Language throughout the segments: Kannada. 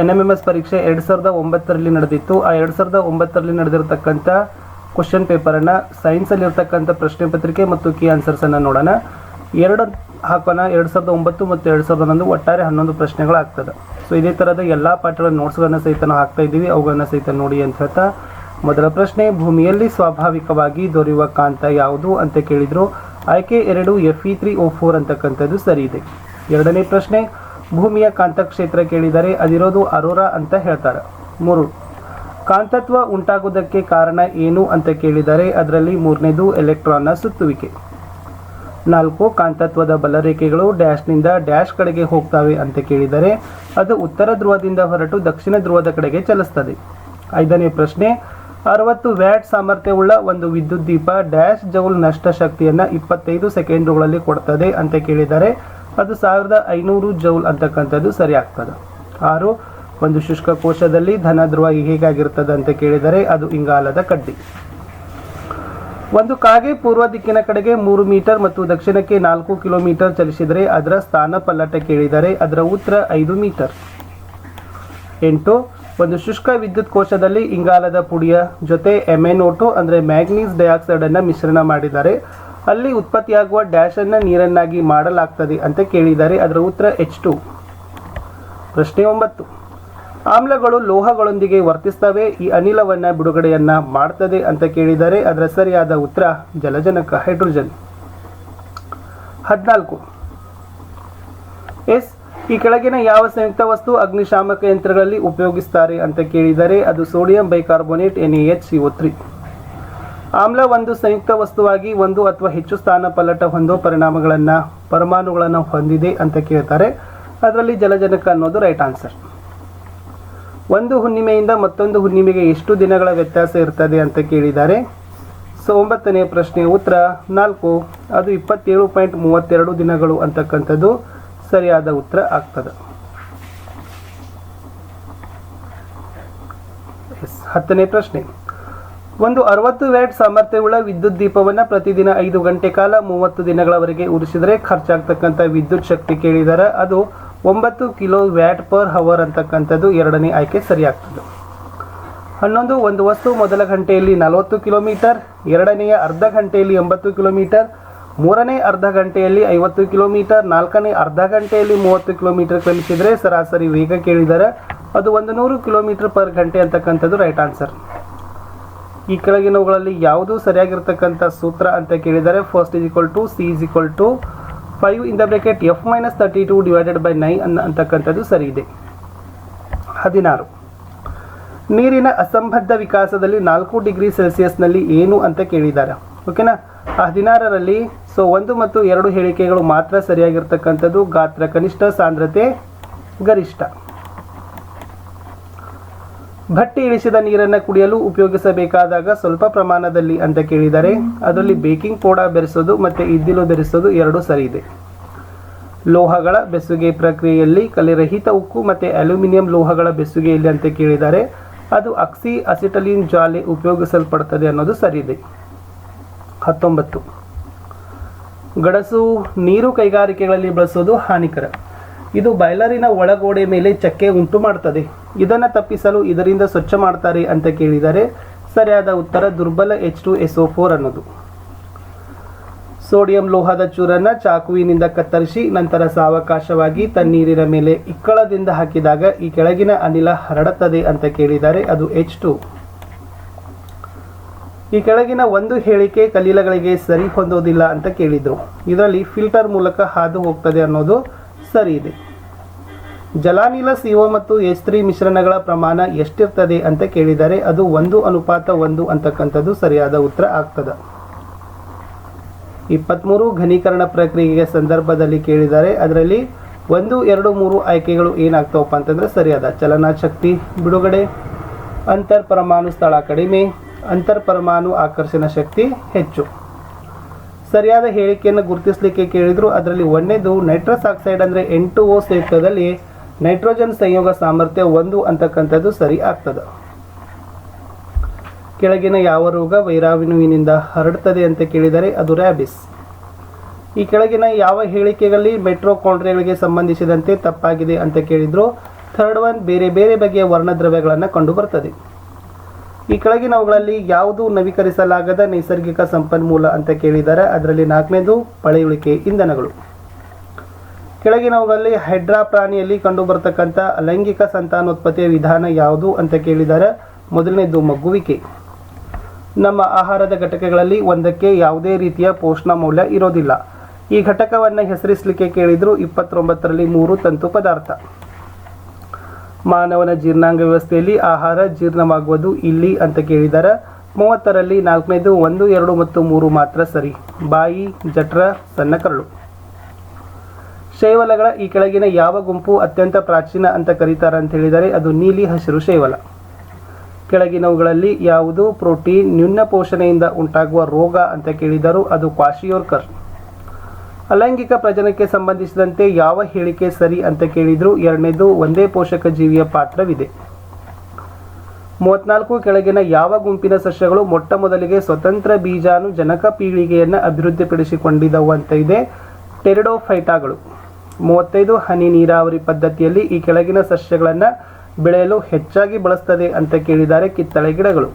ಎನ್ ಎಂ ಎಂ ಎಸ್ ಪರೀಕ್ಷೆ ಎರಡು ಸಾವಿರದ ಒಂಬತ್ತರಲ್ಲಿ ನಡೆದಿತ್ತು. ಆ ಎರಡು ಸಾವಿರದ ಒಂಬತ್ತರಲ್ಲಿ ನಡೆದಿರತಕ್ಕಂಥ ಕ್ವಶನ್ ಪೇಪರನ್ನು ಸೈನ್ಸಲ್ಲಿ ಇರತಕ್ಕಂಥ ಪ್ರಶ್ನೆ ಪತ್ರಿಕೆ ಮತ್ತು ಕೀ ಆನ್ಸರ್ಸನ್ನು ನೋಡೋಣ. ಎರಡು ಹಾಕೋಣ. ಎರಡು ಸಾವಿರದ ಒಂಬತ್ತು ಮತ್ತು ಎರಡು ಸಾವಿರದ ಹನ್ನೊಂದು ಒಟ್ಟಾರೆ ಹನ್ನೊಂದು ಪ್ರಶ್ನೆಗಳು ಆಗ್ತದೆ. ಸೊ ಇದೇ ಥರದ ಎಲ್ಲ ಪಾಠಗಳ ನೋಟ್ಸ್ಗಳನ್ನು ಸಹಿತ ನಾವು ಹಾಕ್ತಾ ಇದ್ದೀವಿ. ಅವುಗಳನ್ನ ಸಹಿತ ನೋಡಿ ಅಂತ ಹೇಳ್ತಾ ಮೊದಲ ಪ್ರಶ್ನೆ, ಭೂಮಿಯಲ್ಲಿ ಸ್ವಾಭಾವಿಕವಾಗಿ ದೊರೆಯುವ ಕಾಂತ ಯಾವುದು ಅಂತ ಕೇಳಿದ್ರು. ಆಯ್ಕೆ ಎರಡು F E three O four ಅಂತಕ್ಕಂಥದ್ದು ಸರಿ ಇದೆ. ಎರಡನೇ ಪ್ರಶ್ನೆ ಭೂಮಿಯ ಕಾಂತಕ್ಷೇತ್ರ ಕೇಳಿದರೆ ಅದಿರೋದು ಅರೋರಾ ಅಂತ ಹೇಳ್ತಾರೆ. ಮೂರು, ಕಾಂತತ್ವ ಉಂಟಾಗುವುದಕ್ಕೆ ಕಾರಣ ಏನು ಅಂತ ಕೇಳಿದರೆ ಅದರಲ್ಲಿ ಮೂರನೇದು ಎಲೆಕ್ಟ್ರಾನ್ನ ಸುತ್ತುವಿಕೆ. ನಾಲ್ಕು, ಕಾಂತತ್ವದ ಬಲರೇಖೆಗಳು ಡ್ಯಾಶ್ನಿಂದ ಡ್ಯಾಶ್ ಕಡೆಗೆ ಹೋಗ್ತವೆ ಅಂತ ಕೇಳಿದರೆ ಅದು ಉತ್ತರ ಧ್ರುವದಿಂದ ಹೊರಟು ದಕ್ಷಿಣ ಧ್ರುವದ ಕಡೆಗೆ ಚಲಿಸ್ತದೆ. ಐದನೇ ಪ್ರಶ್ನೆ, ಅರವತ್ತು ವ್ಯಾಟ್ ಸಾಮರ್ಥ್ಯವುಳ್ಳ ಒಂದು ವಿದ್ಯುತ್ ದೀಪ ಡ್ಯಾಶ್ ಜೌಲ್ ನಷ್ಟ ಶಕ್ತಿಯನ್ನು ಇಪ್ಪತ್ತೈದು ಸೆಕೆಂಡುಗಳಲ್ಲಿ ಕೊಡ್ತದೆ ಅಂತ ಕೇಳಿದರೆ ಅದು ಸಾವಿರದ ಐನೂರು ಜೌಲ್ ಅಂತಕ್ಕಂಥದ್ದು ಸರಿ ಆಗ್ತದೆ ಆರು, ಒಂದು ಶುಷ್ಕ ಕೋಶದಲ್ಲಿ ಧನ ಧ್ರುವ ಹೇಗಾಗಿರ್ತದೆ ಅಂತ ಕೇಳಿದರೆ ಅದು ಇಂಗಾಲದ ಕಡ್ಡಿ. ಒಂದು ಕಾಗೆ ಪೂರ್ವ ದಿಕ್ಕಿನ ಕಡೆಗೆ ಮೂರು ಮೀಟರ್ ಮತ್ತು ದಕ್ಷಿಣಕ್ಕೆ ನಾಲ್ಕು ಕಿಲೋಮೀಟರ್ ಚಲಿಸಿದರೆ ಅದರ ಸ್ಥಾನ ಪಲ್ಲಟ ಕೇಳಿದರೆ ಅದರ ಉತ್ತರ ಐದು ಮೀಟರ್. ಎಂಟು, ಒಂದು ಶುಷ್ಕ ವಿದ್ಯುತ್ ಕೋಶದಲ್ಲಿ ಇಂಗಾಲದ ಪುಡಿಯ ಜೊತೆ ಎಮೆನೋಟೋ ಅಂದರೆ ಮ್ಯಾಗ್ನೀಸ್ ಡೈಆಕ್ಸೈಡನ್ನು ಮಿಶ್ರಣ ಮಾಡಿದ್ದಾರೆ ಅಲ್ಲಿ ಉತ್ಪತ್ತಿಯಾಗುವ ಡ್ಯಾಶ್ ಅನ್ನು ನೀರನ್ನಾಗಿ ಮಾಡಲಾಗ್ತದೆ ಅಂತ ಕೇಳಿದ್ದಾರೆ. ಅದರ ಉತ್ತರ ಎಚ್ ಟು ಪ್ರಶ್ನೆ ಒಂಬತ್ತು. ಆಮ್ಲಗಳು ಲೋಹಗಳೊಂದಿಗೆ ವರ್ತಿಸ್ತವೆ, ಈ ಅನಿಲವನ್ನ ಬಿಡುಗಡೆಯನ್ನ ಮಾಡ್ತದೆ ಅಂತ ಕೇಳಿದರೆ ಅದರ ಸರಿಯಾದ ಉತ್ತರ ಜಲಜನಕ, ಹೈಡ್ರೋಜನ್. ಹದಿನಾಲ್ಕು. ಎಸ್, ಈ ಕೆಳಗಿನ ಯಾವ ಸಂಯುಕ್ತ ವಸ್ತು ಅಗ್ನಿಶಾಮಕ ಯಂತ್ರಗಳಲ್ಲಿ ಉಪಯೋಗಿಸ್ತಾರೆ ಅಂತ ಕೇಳಿದರೆ ಅದು sodium bicarbonate N A H C three ಆಮ್ಲ ಒಂದು ಸಂಯುಕ್ತ ವಸ್ತುವಾಗಿ ಒಂದು ಅಥವಾ ಹೆಚ್ಚು ಸ್ಥಾನ ಪಲ್ಲಟ ಹೊಂದೋ ಪರಿಣಾಮಗಳನ್ನು, ಪರಮಾಣುಗಳನ್ನು ಹೊಂದಿದೆ ಅಂತ ಕೇಳ್ತಾರೆ. ಅದರಲ್ಲಿ ಜಲಜನಕ ಅನ್ನೋದು ರೈಟ್ ಆನ್ಸರ್ ಒಂದು ಹುಣ್ಣಿಮೆಯಿಂದ ಮತ್ತೊಂದು ಹುಣ್ಣಿಮೆಗೆ ಎಷ್ಟು ದಿನಗಳ ವ್ಯತ್ಯಾಸ ಇರ್ತದೆ ಅಂತ ಕೇಳಿದ್ದಾರೆ. ಸೊ, ಒಂಬತ್ತನೇ ಪ್ರಶ್ನೆ ಉತ್ತರ ನಾಲ್ಕು. ಅದು ಇಪ್ಪತ್ತೇಳು ಪಾಯಿಂಟ್ ಮೂವತ್ತೆರಡು ದಿನಗಳು ಅಂತಕ್ಕಂಥದ್ದು ಸರಿಯಾದ ಉತ್ತರ ಆಗ್ತದೆ. ಹತ್ತನೇ ಪ್ರಶ್ನೆ. ಒಂದು ಅರವತ್ತು ವ್ಯಾಟ್ ಸಾಮರ್ಥ್ಯವುಳ್ಳ ವಿದ್ಯುತ್ ದೀಪವನ್ನು ಪ್ರತಿದಿನ ಐದು ಗಂಟೆ ಕಾಲ ಮೂವತ್ತು ದಿನಗಳವರೆಗೆ ಉರಿಸಿದರೆ ಖರ್ಚಾಗ್ತಕ್ಕಂಥ ವಿದ್ಯುತ್ ಶಕ್ತಿ ಕೇಳಿದರೆ. ಅದು ಒಂಬತ್ತು ಕಿಲೋ ವ್ಯಾಟ್ ಪರ್ ಹವರ್ ಅಂತಕ್ಕಂಥದ್ದು ಎರಡನೇ ಆಯ್ಕೆ ಸರಿಯಾಗ್ತದೆ. ಹನ್ನೊಂದು, ಒಂದು ವಸ್ತು ಮೊದಲ ಗಂಟೆಯಲ್ಲಿ ನಲವತ್ತು ಕಿಲೋಮೀಟರ್, ಎರಡನೆಯ ಅರ್ಧ ಗಂಟೆಯಲ್ಲಿ ಎಂಬತ್ತು ಕಿಲೋಮೀಟರ್, ಮೂರನೇ ಅರ್ಧ ಗಂಟೆಯಲ್ಲಿ ಐವತ್ತು ಕಿಲೋಮೀಟರ್, ನಾಲ್ಕನೇ ಅರ್ಧ ಗಂಟೆಯಲ್ಲಿ ಮೂವತ್ತು ಕಿಲೋಮೀಟರ್ ಕಲಿಸಿದರೆ ಸರಾಸರಿ ವೇಗ ಕೇಳಿದರೆ. ಅದು ಒಂದು ನೂರು ಕಿಲೋಮೀಟರ್ ಪರ್ ಗಂಟೆ ಅಂತಕ್ಕಂಥದ್ದು ರೈಟ್ ಆನ್ಸರ್. ಈ ಕೆಳಗಿನವುಗಳಲ್ಲಿ ಯಾವುದು ಸರಿಯಾಗಿರ್ತಕ್ಕಂಥ ಸೂತ್ರ ಅಂತ ಕೇಳಿದರೆ first is equal to C is equal to five in the bracket F minus thirty two divided by nine ಅನ್ನ ಅಂತಕ್ಕಂಥದ್ದು ಸರಿ ಇದೆ. ಹದಿನಾರು. ನೀರಿನ ಅಸಂಬದ್ಧ ವಿಕಾಸದಲ್ಲಿ ನಾಲ್ಕು ಡಿಗ್ರಿ ಸೆಲ್ಸಿಯಸ್ನಲ್ಲಿ ಏನು ಅಂತ ಕೇಳಿದ್ದಾರೆ ಓಕೆನಾ ಹದಿನಾರರಲ್ಲಿ ಸೊ ಒಂದು ಮತ್ತು ಎರಡು ಹೇಳಿಕೆಗಳು ಮಾತ್ರ ಸರಿಯಾಗಿರ್ತಕ್ಕಂಥದ್ದು ಗಾತ್ರ ಕನಿಷ್ಠ, ಸಾಂದ್ರತೆ ಗರಿಷ್ಠ. ಭಟ್ಟಿ ಇಳಿಸಿದ ನೀರನ್ನು ಕುಡಿಯಲು ಉಪಯೋಗಿಸಬೇಕಾದಾಗ ಸ್ವಲ್ಪ ಪ್ರಮಾಣದಲ್ಲಿ ಅಂತ ಕೇಳಿದರೆ, ಅದರಲ್ಲಿ ಬೇಕಿಂಗ್ ಪೌಡರ್ ಬೆರೆಸೋದು ಮತ್ತು ಇದ್ದಿಲು ಬೆರೆಸೋದು ಎರಡೂ ಸರಿ ಇದೆ. ಲೋಹಗಳ ಬೆಸುಗೆ ಪ್ರಕ್ರಿಯೆಯಲ್ಲಿ ಕಲೆರಹಿತ ಉಕ್ಕು ಮತ್ತು ಅಲ್ಯೂಮಿನಿಯಂ ಲೋಹಗಳ ಬೆಸುಗೆಯಲ್ಲಿ ಅಂತ ಕೇಳಿದರೆ, ಅದು ಅಕ್ಸಿ ಅಸಿಟಲಿನ್ ಜಾಲೆ ಉಪಯೋಗಿಸಲ್ಪಡುತ್ತದೆ ಅನ್ನೋದು ಸರಿ ಇದೆ. ಹತ್ತೊಂಬತ್ತು. ಗಡಸು ನೀರು ಕೈಗಾರಿಕೆಗಳಲ್ಲಿ ಬಳಸೋದು ಹಾನಿಕರ. ಇದು ಬಾಯ್ಲರಿನ ಒಳಗೋಡೆ ಮೇಲೆ ಚಕ್ಕೆ ಉಂಟು ಮಾಡುತ್ತದೆ ಇದನ್ನು ತಪ್ಪಿಸಲು ಇದರಿಂದ ಸ್ವಚ್ಛ ಮಾಡ್ತಾರೆ ಅಂತ ಕೇಳಿದರೆ ಸರಿಯಾದ ಉತ್ತರ ದುರ್ಬಲ H two S O four ಅನ್ನೋದು. ಸೋಡಿಯಂ ಲೋಹದ ಚೂರನ್ನು ಚಾಕುವಿನಿಂದ ಕತ್ತರಿಸಿ ನಂತರ ಸಾವಕಾಶವಾಗಿ ತಣ್ಣೀರಿನ ಮೇಲೆ ಇಕ್ಕಳದಿಂದ ಹಾಕಿದಾಗ ಈ ಕೆಳಗಿನ ಅನಿಲ ಹರಡುತ್ತದೆ ಅಂತ ಕೇಳಿದರೆ ಅದು ಎಚ್ ಟು ಈ ಕೆಳಗಿನ ಒಂದು ಹೇಳಿಕೆ ಕಲೀಲಗಳಿಗೆ ಸರಿ ಹೊಂದೋದಿಲ್ಲ ಅಂತ ಕೇಳಿದ್ರು. ಇದರಲ್ಲಿ ಫಿಲ್ಟರ್ ಮೂಲಕ ಹಾದು ಹೋಗ್ತದೆ ಅನ್ನೋದು ಸರಿ ಇದೆ. ಜಲಾನಿಲ ಸಿಒ ಮತ್ತು ಎಚ್ ತ್ರೀ ಮಿಶ್ರಣಗಳ ಪ್ರಮಾಣ ಎಷ್ಟಿರ್ತದೆ ಅಂತ ಕೇಳಿದರೆ ಅದು ಒಂದು ಅನುಪಾತ ಒಂದು ಅಂತಕ್ಕಂಥದ್ದು ಸರಿಯಾದ ಉತ್ತರ ಆಗ್ತದೆ. ಇಪ್ಪತ್ತ್ಮೂರು ಘನೀಕರಣ ಪ್ರಕ್ರಿಯೆಯ ಸಂದರ್ಭದಲ್ಲಿ ಕೇಳಿದರೆ ಅದರಲ್ಲಿ ಒಂದು, ಎರಡು, ಮೂರು ಆಯ್ಕೆಗಳು ಏನಾಗ್ತಾವಪ್ಪ ಅಂತಂದರೆ ಸರಿಯಾದ ಚಲನ ಶಕ್ತಿ ಬಿಡುಗಡೆ ಅಂತರ್ ಪರಮಾಣು ಸ್ಥಳ ಕಡಿಮೆ ಅಂತರ್ ಪರಮಾಣು ಆಕರ್ಷಣ ಶಕ್ತಿ ಹೆಚ್ಚು. ಸರಿಯಾದ ಹೇಳಿಕೆಯನ್ನು ಗುರುತಿಸಲಿಕ್ಕೆ ಕೇಳಿದ್ರು. ಅದರಲ್ಲಿ ಒಂದೇದು ನೈಟ್ರಸ್ ಆಕ್ಸೈಡ್ ಅಂದರೆ ಎಂಟು ಓ ಸೇತದಲ್ಲಿ ನೈಟ್ರೋಜನ್ ಸಂಯೋಗ ಸಾಮರ್ಥ್ಯ ಒಂದು ಅಂತಕ್ಕಂಥದ್ದು ಸರಿ ಆಗ್ತದೆ. ಕೆಳಗಿನ ಯಾವ ರೋಗ ವೈರಾಣುವಿನಿಂದ ಹರಡ್ತದೆ ಅಂತ ಕೇಳಿದರೆ ಅದು ರ್ಯಾಬಿಸ್ ಈ ಕೆಳಗಿನ ಯಾವ ಹೇಳಿಕೆಗಳಲ್ಲಿ ಮೆಟ್ರೋಕಾಂಡ್ರಿಯಗಳಿಗೆ ಸಂಬಂಧಿಸಿದಂತೆ ತಪ್ಪಾಗಿದೆ ಅಂತ ಕೇಳಿದ್ರು. ಥರ್ಡ್ ಒನ್ ಬೇರೆ ಬೇರೆ ಬಗೆಯ ವರ್ಣದ್ರವ್ಯಗಳನ್ನು ಕಂಡು ಬರ್ತದೆ ಈ ಕೆಳಗಿನವುಗಳಲ್ಲಿ ಯಾವುದು ನವೀಕರಿಸಲಾಗದ ನೈಸರ್ಗಿಕ ಸಂಪನ್ಮೂಲ ಅಂತ ಕೇಳಿದ್ದಾರೆ. ಅದರಲ್ಲಿ ನಾಲ್ಕನೇದು ಪಳೆಯುಳಿಕೆ ಇಂಧನಗಳು. ಕೆಳಗಿನವುಗಳಲ್ಲಿ ಹೈಡ್ರಾ ಪ್ರಾಣಿಯಲ್ಲಿ ಕಂಡು ಬರತಕ್ಕಂಥ ಲೈಂಗಿಕ ಸಂತಾನೋತ್ಪತ್ತಿಯ ವಿಧಾನ ಯಾವುದು ಅಂತ ಕೇಳಿದ್ದಾರೆ. ಮೊದಲನೇದು ಮಗುವಿಕೆ ನಮ್ಮ ಆಹಾರದ ಘಟಕಗಳಲ್ಲಿ ಒಂದಕ್ಕೆ ಯಾವುದೇ ರೀತಿಯ ಪೋಷಣ ಮೌಲ್ಯ ಇರೋದಿಲ್ಲ. ಈ ಘಟಕವನ್ನು ಹೆಸರಿಸಲಿಕ್ಕೆ ಕೇಳಿದ್ರು ಇಪ್ಪತ್ತೊಂಬತ್ತರಲ್ಲಿ ಮೂರು ತಂತು ಪದಾರ್ಥ. ಮಾನವನ ಜೀರ್ಣಾಂಗ ವ್ಯವಸ್ಥೆಯಲ್ಲಿ ಆಹಾರ ಜೀರ್ಣವಾಗುವುದು ಇಲ್ಲಿ ಅಂತ ಕೇಳಿದ್ದಾರೆ ಮೂವತ್ತರಲ್ಲಿ ನಾಲ್ಕನೇದು ಒಂದು, ಎರಡು ಮತ್ತು ಮೂರು ಮಾತ್ರ ಸರಿ. ಬಾಯಿ, ಜಠರ, ಸಣ್ಣ ಕರಳು. ಶೈವಲಗಳ ಈ ಕೆಳಗಿನ ಯಾವ ಗುಂಪು ಅತ್ಯಂತ ಪ್ರಾಚೀನ ಅಂತ ಕರೀತಾರೆ ಅಂತ ಹೇಳಿದರೆ ಅದು ನೀಲಿ ಹಸಿರು ಶೈವಲ. ಕೆಳಗಿನವುಗಳಲ್ಲಿ ಯಾವುದು? ಪ್ರೋಟೀನ್ ನ್ಯೂನ ಪೋಷಣೆಯಿಂದ ಉಂಟಾಗುವ ರೋಗ ಅಂತ ಕೇಳಿದರು ಅದು ಕ್ವಾಶಿಯೋರ್ಕರ್. ಅಲೈಂಗಿಕ ಪ್ರಜನಕ್ಕೆ ಸಂಬಂಧಿಸಿದಂತೆ ಯಾವ ಹೇಳಿಕೆ ಸರಿ ಅಂತ ಕೇಳಿದ್ರು ಎರಡನೇದು ಒಂದೇ ಪೋಷಕ ಜೀವಿಯ ಪಾತ್ರವಿದೆ. ಮೂವತ್ನಾಲ್ಕು ಕೆಳಗಿನ ಯಾವ ಗುಂಪಿನ ಸಸ್ಯಗಳು ಮೊಟ್ಟ ಮೊದಲಿಗೆ ಸ್ವತಂತ್ರ ಬೀಜಾನು ಜನಕ ಪೀಳಿಗೆಯನ್ನು ಅಭಿವೃದ್ಧಿಪಡಿಸಿಕೊಂಡಿದ್ದವು ಅಂತ ಇದೆ ಟೆರಿಡೋಫೈಟಾಗಳು. ಮೂವತ್ತೈದು ಹನಿ ನೀರಾವರಿ ಪದ್ಧತಿಯಲ್ಲಿ ಈ ಕೆಳಗಿನ ಸಸ್ಯಗಳನ್ನು ಬೆಳೆಯಲು ಹೆಚ್ಚಾಗಿ ಬಳಸ್ತದೆ ಅಂತ ಕೇಳಿದ್ದಾರೆ ಕಿತ್ತಳೆ ಗಿಡಗಳು.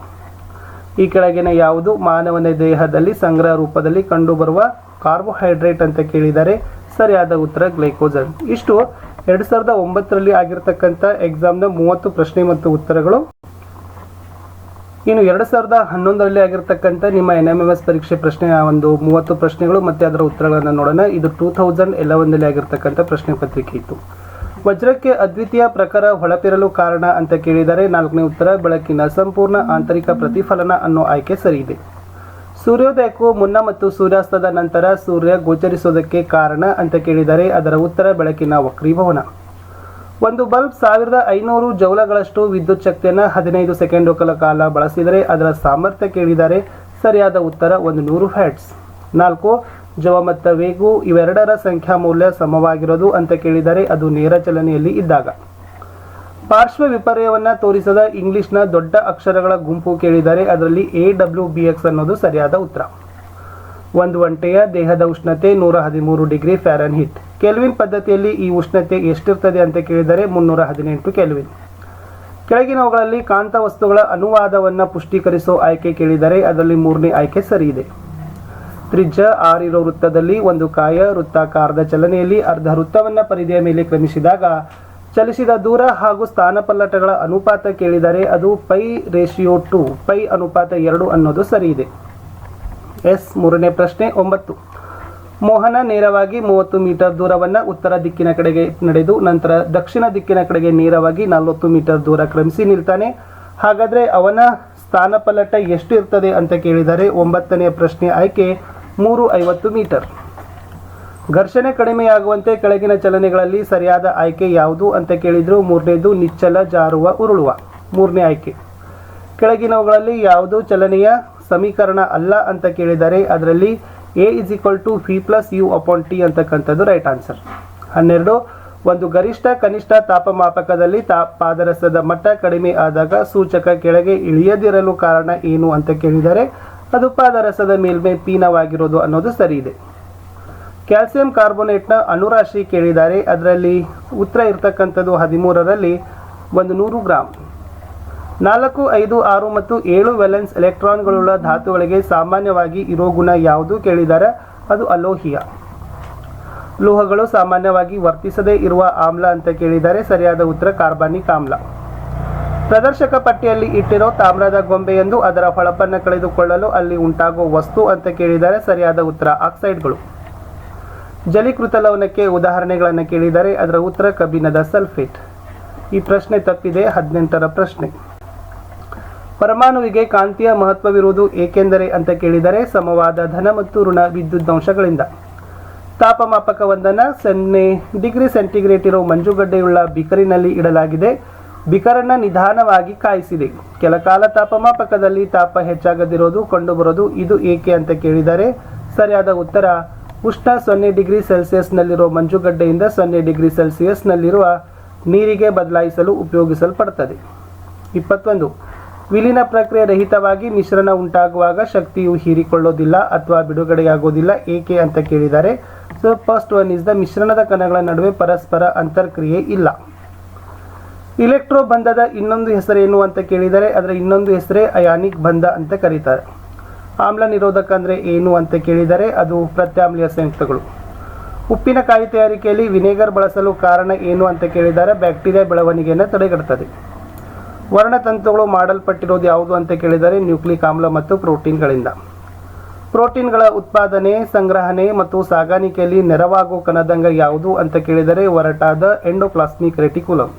ಈ ಕೆಳಗಿನ ಯಾವುದು ಮಾನವನ ದೇಹದಲ್ಲಿ ಸಂಗ್ರಹ ರೂಪದಲ್ಲಿ ಕಂಡುಬರುವ ಕಾರ್ಬೋಹೈಡ್ರೇಟ್ ಅಂತ ಕೇಳಿದ್ದಾರೆ ಸರಿಯಾದ ಉತ್ತರ ಗ್ಲೈಕೋಜನ್. ಇಷ್ಟು ಎರಡು ಸಾವಿರದ ಒಂಬತ್ತರಲ್ಲಿ ಆಗಿರತಕ್ಕಂಥ ಎಕ್ಸಾಮ್ನ ಮೂವತ್ತು ಪ್ರಶ್ನೆ ಮತ್ತು ಉತ್ತರಗಳು. ಇನ್ನು ಎರಡು ಸಾವಿರದ ಹನ್ನೊಂದರಲ್ಲಿ ಆಗಿರತಕ್ಕಂಥ ನಿಮ್ಮ ಎನ್ ಎಂ ಎಂ ಎಸ್ ಪರೀಕ್ಷೆ ಪ್ರಶ್ನೆ ಒಂದು ಮೂವತ್ತು ಪ್ರಶ್ನೆಗಳು ಮತ್ತು ಅದರ ಉತ್ತರಗಳನ್ನು ನೋಡೋಣ. ಇದು ಟೂ ತೌಸಂಡ್ ಎಲೆವನ್ನಲ್ಲಿ ಆಗಿರ್ತಕ್ಕಂಥ ಪ್ರಶ್ನೆ ಪತ್ರಿಕೆ ಇತ್ತು. ವಜ್ರಕ್ಕೆ ಅದ್ವಿತೀಯ ಪ್ರಕಾರ ಹೊಳಪಿರಲು ಕಾರಣ ಅಂತ ಕೇಳಿದರೆ ನಾಲ್ಕನೇ ಉತ್ತರ, ಬೆಳಕಿನ ಸಂಪೂರ್ಣ ಆಂತರಿಕ ಪ್ರತಿಫಲನ ಅನ್ನೋ ಆಯ್ಕೆ ಸರಿಯಿದೆ. ಸೂರ್ಯೋದಯಕ್ಕೂ ಮುನ್ನ ಮತ್ತು ಸೂರ್ಯಾಸ್ತದ ನಂತರ ಸೂರ್ಯ ಗೋಚರಿಸೋದಕ್ಕೆ ಕಾರಣ ಅಂತ ಕೇಳಿದರೆ ಅದರ ಉತ್ತರ ಬೆಳಕಿನ ವಕ್ರೀಭವನ. ಒಂದು ಬಲ್ಬ್ ಸಾವಿರದ ಐನೂರು ಜೌಲಗಳಷ್ಟು ವಿದ್ಯುತ್ ಶಕ್ತಿಯನ್ನು ಹದಿನೈದು ಸೆಕೆಂಡುಗಳ ಕಾಲ ಬಳಸಿದರೆ ಅದರ ಸಾಮರ್ಥ್ಯ ಕೇಳಿದರೆ ಸರಿಯಾದ ಉತ್ತರ ಒಂದು ನೂರು ಫ್ಯಾಟ್ಸ್ ನಾಲ್ಕು, ಜವ ಮತ್ತು ವೇಗು ಇವೆರಡರ ಸಂಖ್ಯಾ ಮೌಲ್ಯ ಸಮವಾಗಿರೋದು ಅಂತ ಕೇಳಿದರೆ ಅದು ನೇರ ಚಲನೆಯಲ್ಲಿ ಇದ್ದಾಗ. ಪಾರ್ಶ್ವ ವಿಪರ್ಯವನ್ನ ತೋರಿಸದ ಇಂಗ್ಲಿಷ್ನ ದೊಡ್ಡ ಅಕ್ಷರಗಳ ಗುಂಪು ಕೇಳಿದರೆ ಅದರಲ್ಲಿ ಎ ಡಬ್ಲ್ಯೂ ಬಿ ಎಕ್ಸ್ ಅನ್ನೋದು ಸರಿಯಾದ ಉತ್ತರ. ಒಂದು ಗಂಟೆಯ ದೇಹದ ಉಷ್ಣತೆ ನೂರ ಹದಿಮೂರು ಡಿಗ್ರಿ ಫ್ಯಾರನ್ ಹಿಟ್ ಕೆಲ್ವಿನ್ ಪದ್ಧತಿಯಲ್ಲಿ ಈ ಉಷ್ಣತೆ ಎಷ್ಟಿರ್ತದೆ ಅಂತ ಕೇಳಿದರೆ ಮುನ್ನೂರ ಹದಿನೆಂಟು ಕೆಲ್ವಿನ್. ಕೆಳಗಿನವುಗಳಲ್ಲಿ ಕಾಂತ ವಸ್ತುಗಳ ಅನುವಾದವನ್ನು ಪುಷ್ಟೀಕರಿಸೋ ಆಯ್ಕೆ ಕೇಳಿದರೆ ಅದರಲ್ಲಿ ಮೂರನೇ ಆಯ್ಕೆ ಸರಿ ಇದೆ ತ್ರಿಜ್ಯ ಆರಿರೋ ವೃತ್ತದಲ್ಲಿ ಒಂದು ಕಾಯ ವೃತ್ತಾಕಾರದ ಚಲನೆಯಲ್ಲಿ ಅರ್ಧ ವೃತ್ತವನ್ನು ಪರಿಧಿಯ ಮೇಲೆ ಕ್ರಮಿಸಿದಾಗ ಚಲಿಸಿದ ದೂರ ಹಾಗೂ ಸ್ಥಾನಪಲ್ಲಟಗಳ ಅನುಪಾತ ಕೇಳಿದರೆ ಅದು ಪೈ ರೇಷಿಯೋ ಟು, ಪೈ ಅನುಪಾತ ಎರಡು ಅನ್ನೋದು ಸರಿ ಇದೆ ಎಸ್ ಮೂರನೇ ಪ್ರಶ್ನೆ, ಒಂಬತ್ತು. ಮೋಹನ ನೇರವಾಗಿ ಮೂವತ್ತು ಮೀಟರ್ ದೂರವನ್ನು ಉತ್ತರ ದಿಕ್ಕಿನ ಕಡೆಗೆ ನಡೆದು ನಂತರ ದಕ್ಷಿಣ ದಿಕ್ಕಿನ ಕಡೆಗೆ ನೇರವಾಗಿ ನಲವತ್ತು ಮೀಟರ್ ದೂರ ಕ್ರಮಿಸಿ ನಿಲ್ತಾನೆ. ಹಾಗಾದರೆ ಅವನ ಸ್ಥಾನಪಲ್ಲಟ ಎಷ್ಟು ಇರ್ತದೆ ಅಂತ ಕೇಳಿದರೆ ಒಂಬತ್ತನೆಯ ಪ್ರಶ್ನೆ ಆಯ್ಕೆ ಮೂರು ಐವತ್ತು ಮೀಟರ್. ಘರ್ಷಣೆ ಕಡಿಮೆಯಾಗುವಂತೆ ಕೆಳಗಿನ ಚಲನೆಗಳಲ್ಲಿ ಸರಿಯಾದ ಆಯ್ಕೆ ಯಾವುದು ಅಂತ ಕೇಳಿದ್ರು ಮೂರನೇದು, ನಿಚ್ಚಲ, ಜಾರುವ, ಉರುಳುವ. ಮೂರನೇ ಆಯ್ಕೆ. ಕೆಳಗಿನವುಗಳಲ್ಲಿ ಯಾವುದು ಚಲನೆಯ ಸಮೀಕರಣ ಅಲ್ಲ ಅಂತ ಕೇಳಿದರೆ ಅದರಲ್ಲಿ A is equal to V plus U upon T ಅಂತಕ್ಕಂಥದ್ದು ರೈಟ್ ಆನ್ಸರ್ ಹನ್ನೆರಡು, ಒಂದು ಗರಿಷ್ಠ ಕನಿಷ್ಠ ತಾಪಮಾಪಕದಲ್ಲಿ ತಾ, ಪಾದರಸದ ಮಟ್ಟ ಕಡಿಮೆ ಆದಾಗ ಸೂಚಕ ಕೆಳಗೆ ಇಳಿಯದಿರಲು ಕಾರಣ ಏನು ಅಂತ ಕೇಳಿದರೆ ಅದು ಪಾದರಸದ ಮೇಲ್ಮೈ ಪೀನವಾಗಿರೋದು ಅನ್ನೋದು ಸರಿ ಇದೆ ಕ್ಯಾಲ್ಸಿಯಂ ಕಾರ್ಬೋನೇಟ್ನ ಅಣುರಾಶಿ ಕೇಳಿದ್ದಾರೆ. ಅದರಲ್ಲಿ ಉತ್ತರ ಇರತಕ್ಕಂಥದ್ದು ಹದಿಮೂರರಲ್ಲಿ ಒಂದು ನೂರು ಗ್ರಾಮ್ ನಾಲ್ಕು, ಐದು, ಆರು ಮತ್ತು ಏಳು ವೆಲೆನ್ಸ್ ಎಲೆಕ್ಟ್ರಾನ್ಗಳುಳ್ಳ ಧಾತುಗಳಿಗೆ ಸಾಮಾನ್ಯವಾಗಿ ಇರೋ ಗುಣ ಯಾವುದು ಕೇಳಿದ್ದಾರೆ. ಅದು ಅಲೋಹಿಯ. ಲೋಹಗಳು ಸಾಮಾನ್ಯವಾಗಿ ವರ್ತಿಸದೇ ಇರುವ ಆಮ್ಲ ಅಂತ ಕೇಳಿದರೆ ಸರಿಯಾದ ಉತ್ತರ ಕಾರ್ಬಾನಿಕ್ ಆಮ್ಲ. ಪ್ರದರ್ಶಕ ಪಟ್ಟಿಯಲ್ಲಿ ಇಟ್ಟಿರೋ ತಾಮ್ರದ ಗೊಂಬೆಯೆಂದು ಅದರ ಹೊಳಪನ್ನು ಕಳೆದುಕೊಳ್ಳಲು ಅಲ್ಲಿ ಉಂಟಾಗುವ ವಸ್ತು ಅಂತ ಕೇಳಿದರೆ ಸರಿಯಾದ ಉತ್ತರ ಆಕ್ಸೈಡ್ಗಳು. ಜಲೀಕೃತ ಲವಣಕ್ಕೆ ಉದಾಹರಣೆಗಳನ್ನು ಕೇಳಿದರೆ ಅದರ ಉತ್ತರ ಕಬ್ಬಿಣದ ಸಲ್ಫೇಟ್. ಈ ಪ್ರಶ್ನೆ ತಪ್ಪಿದೆ, ಹದಿನೆಂಟರ ಪ್ರಶ್ನೆ. ಪರಮಾಣುವಿಗೆ ಕಾಂತಿಯ ಮಹತ್ವವಿರುವುದು ಏಕೆಂದರೆ ಅಂತ ಕೇಳಿದರೆ ಸಮವಾದ ಧನ ಮತ್ತು ಋಣ ವಿದ್ಯುದ್ದಂಶಗಳಿಂದ ತಾಪಮಾಪಕವೊಂದನ್ನು ಸೊನ್ನೆ ಡಿಗ್ರಿ ಸೆಂಟಿಗ್ರೇಡ್ ಇರೋ ಮಂಜುಗಡ್ಡೆಯುಳ್ಳ ಬಿಕರಿನಲ್ಲಿ ಇಡಲಾಗಿದೆ. ಬಿಕರನ್ನ ನಿಧಾನವಾಗಿ ಕಾಯಿಸಿದೆ. ಕೆಲಕಾಲ ತಾಪಮಾಪಕದಲ್ಲಿ ತಾಪ ಹೆಚ್ಚಾಗದಿರೋದು ಕಂಡುಬರೋದು ಇದು ಏಕೆ ಅಂತ ಕೇಳಿದರೆ ಸರಿಯಾದ ಉತ್ತರ ಉಷ್ಣ ಸೊನ್ನೆ ಡಿಗ್ರಿ ಸೆಲ್ಸಿಯಸ್ನಲ್ಲಿರುವ ಮಂಜುಗಡ್ಡೆಯಿಂದ ಸೊನ್ನೆ ಡಿಗ್ರಿ ಸೆಲ್ಸಿಯಸ್ನಲ್ಲಿರುವ ನೀರಿಗೆ ಬದಲಾಯಿಸಲು ಉಪಯೋಗಿಸಲ್ಪಡುತ್ತದೆ. ಇಪ್ಪತ್ತೊಂದು, ವಿಲೀನ ಪ್ರಕ್ರಿಯೆ ರಹಿತವಾಗಿ ಮಿಶ್ರಣ ಉಂಟಾಗುವಾಗ ಶಕ್ತಿಯು ಹೀರಿಕೊಳ್ಳೋದಿಲ್ಲ ಅಥವಾ ಬಿಡುಗಡೆಯಾಗೋದಿಲ್ಲ, ಏಕೆ ಅಂತ ಕೇಳಿದ್ದಾರೆ so first one is the ಮಿಶ್ರಣದ ಕಣಗಳ ನಡುವೆ ಪರಸ್ಪರ ಅಂತರ್ಕ್ರಿಯೆ ಇಲ್ಲ. ಇಲೆಕ್ಟ್ರೋ ಬಂಧದ ಇನ್ನೊಂದು ಹೆಸರೇನು ಅಂತ ಕೇಳಿದರೆ, ಅದರ ಇನ್ನೊಂದು ಹೆಸರೇ ಅಯಾನಿಕ್ ಬಂಧ ಅಂತ ಕರೀತಾರೆ. ಆಮ್ಲ ನಿರೋಧಕ ಅಂದರೆ ಏನು ಅಂತ ಕೇಳಿದರೆ ಅದು ಪ್ರತ್ಯಾಮ್ಲೀಯ ಸಂಯುಕ್ತಗಳು. ಉಪ್ಪಿನಕಾಯಿ ತಯಾರಿಕೆಯಲ್ಲಿ ವಿನೆಗರ್ ಬಳಸಲು ಕಾರಣ ಏನು ಅಂತ ಕೇಳಿದರೆ ಬ್ಯಾಕ್ಟೀರಿಯಾ ಬೆಳವಣಿಗೆಯನ್ನು ತಡೆಗಟ್ಟುತ್ತದೆ. ವರ್ಣತಂತುಗಳು ಮಾಡಲ್ಪಟ್ಟಿರೋದು ಯಾವುದು ಅಂತ ಕೇಳಿದರೆ ನ್ಯೂಕ್ಲಿಕ್ ಆಮ್ಲ ಮತ್ತು ಪ್ರೋಟೀನ್ಗಳಿಂದ. ಪ್ರೋಟೀನ್ಗಳ ಉತ್ಪಾದನೆ, ಸಂಗ್ರಹಣೆ ಮತ್ತು ಸಾಗಾಣಿಕೆಯಲ್ಲಿ ನೆರವಾಗುವ ಕಣದಂಗ ಯಾವುದು ಅಂತ ಕೇಳಿದರೆ ಒರಟಾದ ಎಂಡೋಪ್ಲಾಸ್ಮಿಕ್ ರೆಟಿಕ್ಯುಲಮ್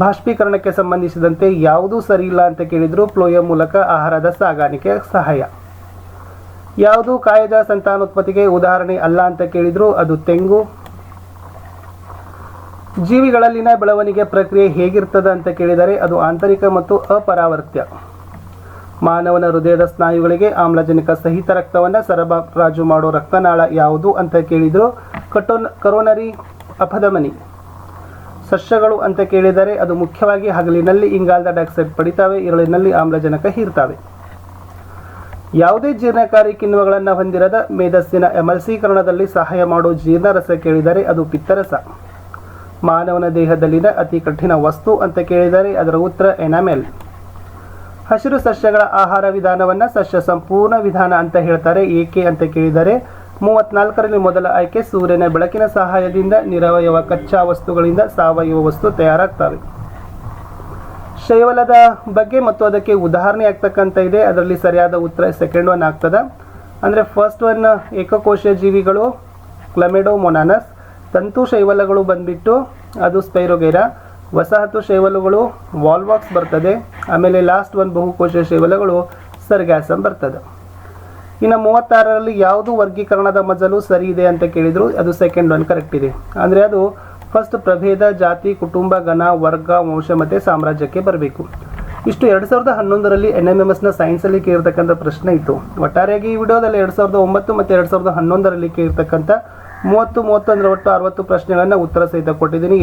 ಬಾಷ್ಪೀಕರಣಕ್ಕೆ ಸಂಬಂಧಿಸಿದಂತೆ ಯಾವುದೂ ಸರಿಯಿಲ್ಲ ಅಂತ ಕೇಳಿದರೂ ಪ್ಲೋಯ ಮೂಲಕ ಆಹಾರದ ಸಾಗಾಣಿಕೆ ಸಹಾಯ. ಯಾವುದು ಕಾಯದ ಸಂತಾನೋತ್ಪತ್ತಿಗೆ ಉದಾಹರಣೆ ಅಲ್ಲ ಅಂತ ಕೇಳಿದ್ರು ಅದು ತೆಂಗು. ಜೀವಿಗಳಲ್ಲಿನ ಬೆಳವಣಿಗೆ ಪ್ರಕ್ರಿಯೆ ಹೇಗಿರ್ತದೆ ಅಂತ ಕೇಳಿದರೆ ಅದು ಆಂತರಿಕ ಮತ್ತು ಅಪರಾವರ್ತ್ಯ. ಮಾನವನ ಹೃದಯದ ಸ್ನಾಯುಗಳಿಗೆ ಆಮ್ಲಜನಕ ಸಹಿತ ರಕ್ತವನ್ನು ಸರಬರಾಜು ಮಾಡೋ ರಕ್ತನಾಳ ಯಾವುದು ಅಂತ ಕೇಳಿದ್ರು ಕಟೋನ್, ಕರೋನರಿ ಅಪಧಮನಿ. ಸಸ್ಯಗಳು ಅಂತ ಕೇಳಿದರೆ ಅದು ಮುಖ್ಯವಾಗಿ ಹಗಲಿನಲ್ಲಿ ಇಂಗಾಲದ ಡೈಆಕ್ಸೈಡ್ ಪಡಿತಾವೆ, ಇರಳಿನಲ್ಲಿ ಆಮ್ಲಜನಕ ಹೀರ್ತಾವೆ. ಯಾವುದೇ ಜೀರ್ಣಕಾರಿ ಕಿಣ್ವಗಳನ್ನು ಹೊಂದಿರದ ಮೇಧಸ್ಸಿನ ಎಮಲ್ಸೀಕರಣದಲ್ಲಿ ಸಹಾಯ ಮಾಡೋ ಜೀರ್ಣರಸ ಕೇಳಿದರೆ ಅದು ಪಿತ್ತರಸ. ಮಾನವನ ದೇಹದಲ್ಲಿನ ಅತಿ ಕಠಿಣ ವಸ್ತು ಅಂತ ಕೇಳಿದರೆ ಅದರ ಉತ್ತರ ಎನಾಮೆಲ್. ಹಸಿರು ಸಸ್ಯಗಳ ಆಹಾರ ವಿಧಾನವನ್ನು ಸಸ್ಯ ಸಂಪೂರ್ಣ ವಿಧಾನ ಅಂತ ಹೇಳ್ತಾರೆ. ಏಕೆ ಅಂತ ಕೇಳಿದರೆ, ಮೂವತ್ನಾಲ್ಕರಲ್ಲಿ ಮೊದಲ ಆಯ್ಕೆ ಸೂರ್ಯನ ಬೆಳಕಿನ ಸಹಾಯದಿಂದ ನಿರವಯವ ಕಚ್ಚಾ ವಸ್ತುಗಳಿಂದ ಸಾವಯವ ವಸ್ತು ತಯಾರಾಗ್ತವೆ. ಶೈವಲದ ಬಗ್ಗೆ ಮತ್ತು ಅದಕ್ಕೆ ಉದಾಹರಣೆ ಆಗ್ತಕ್ಕಂಥ ಇದೆ. ಅದರಲ್ಲಿ ಸರಿಯಾದ ಉತ್ತರ ಸೆಕೆಂಡ್ ಒನ್ ಆಗ್ತದೆ. ಅಂದರೆ ಫಸ್ಟ್ ಒನ್ ಏಕಕೋಶ ಜೀವಿಗಳು, ಕ್ಲಮೆಡೋ ಮೊನಾನಸ್, ತಂತು ಶೈವಲಗಳು ಬಂದ್ಬಿಟ್ಟು ಅದು ಸ್ಪೈರೋಗೇರಾ, ವಸಾಹತು ಶೈವಲಗಳು, ವಾಲ್ವಾಕ್ಸ್ ಬರ್ತದೆ. ಆಮೇಲೆ ಲಾಸ್ಟ್ ಒನ್ ಬಹುಕೋಶ ಶೈವಲಗಳು ಸರ್ಗ್ಯಾಸಮ್ ಬರ್ತದೆ. ಇನ್ನು ಮೂವತ್ತಾರರಲ್ಲಿ ಯಾವುದು ವರ್ಗೀಕರಣದ ಮಜಲು ಸರಿ ಇದೆ ಅಂತ ಕೇಳಿದ್ರು? ಅದು ಸೆಕೆಂಡ್ ಒನ್ ಕರೆಕ್ಟ್ ಇದೆ. ಅಂದರೆ ಅದು ಫಸ್ಟ್ ಪ್ರಭೇದ, ಜಾತಿ, ಕುಟುಂಬ ಗಣ ವರ್ಗ, ವಂಶ ಮತ್ತು ಸಾಮ್ರಾಜ್ಯಕ್ಕೆ ಬರಬೇಕು. ಇಷ್ಟು ಎರಡು ಸಾವಿರದ ಹನ್ನೊಂದರಲ್ಲಿ ಎನ್ ಎಂ ಎಂ ಎಸ್ನ ಸೈನ್ಸಲ್ಲಿ ಕೇಳಿರ್ತಕ್ಕಂಥ ಪ್ರಶ್ನೆ ಇತ್ತು. ಒಟ್ಟಾರೆಯಾಗಿ ಈ ವಿಡಿಯೋದಲ್ಲಿ ಎರಡು ಸಾವಿರದ ಒಂಬತ್ತು ಮತ್ತು ಎರಡು ಸಾವಿರದ ಹನ್ನೊಂದರಲ್ಲಿ ಕೇಳಿರ್ತಕ್ಕಂಥ ಮೂವತ್ತು ಮೂವತ್ತೊಂದರ ಒಟ್ಟು ಅರವತ್ತು ಪ್ರಶ್ನೆಗಳನ್ನು ಉತ್ತರ ಸಹಿತ ಕೊಟ್ಟಿದ್ದೀನಿ.